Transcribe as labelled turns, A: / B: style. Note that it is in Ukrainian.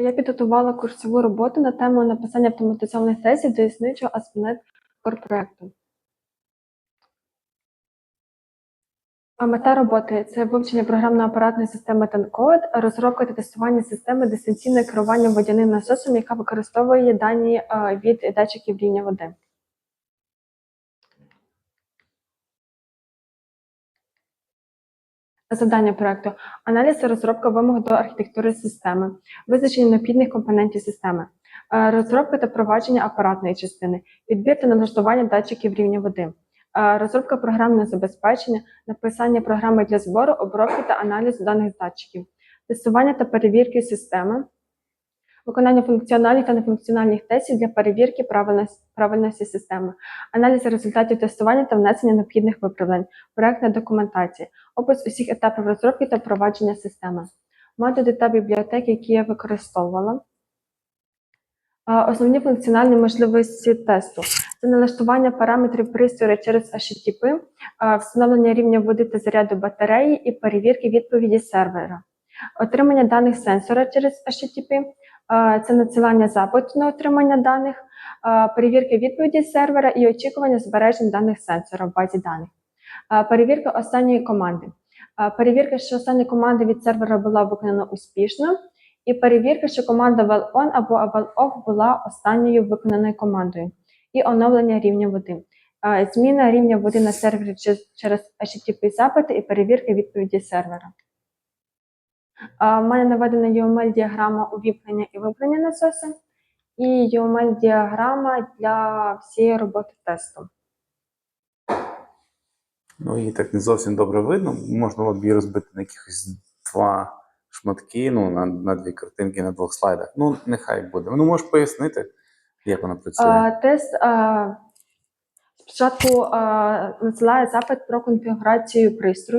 A: Я підготувала курсову роботу на тему написання автоматизованих тезів до існуючого ASP.NET Core. А мета роботи це вивчення програмно-апаратної системи Tancode, розробка та тестування системи дистанційного керування водяним насосом, яка використовує дані е, від датчиків рівня води. Завдання проекту. Аналіз та розробка вимог до архітектури системи, визначення необхідних компонентів системи, е, розробка та провадження апаратної частини, підбір та налаштування датчиків рівня води, е, розробка програмного забезпечення, написання програми для збору, обробки та аналізу даних датчиків, тестування та перевірки системи, виконання функціональних та нефункціональних тестів для перевірки правильності, системи, аналіз результатів тестування та внесення необхідних виправлень, проектна документація, опис усіх етапів розробки та впровадження системи, методи та бібліотеки, які я використовувала. Основні функціональні можливості тесту. Це налаштування параметрів пристрою через HTTP, встановлення рівня води та заряду батареї і перевірки відповіді сервера, отримання даних сенсора через HTTP, це надсилання запиту на отримання даних, перевірки відповіді сервера і очікування збережень даних сенсора в базі даних, перевірка останньої команди. Перевірка, що остання команда від сервера була виконана успішно, і перевірка, що команда well on або well була останньою виконаною командою, і оновлення рівня води. Зміна рівня води на сервері через HTTP запити і перевірка відповіді сервера. В мене наведена UML-діаграма увімкнення і вимкнення насоса, і UML-діаграма для всієї роботи тесту.
B: Ну, її так не зовсім добре видно. Можна було б її розбити на якихось два шматки, ну, на, на дві картинки на двох слайдах. Ну, нехай буде. Ну, можеш пояснити, як вона працює.
A: А, Тест а, спочатку а, надсилає запит про конфігурацію пристрою.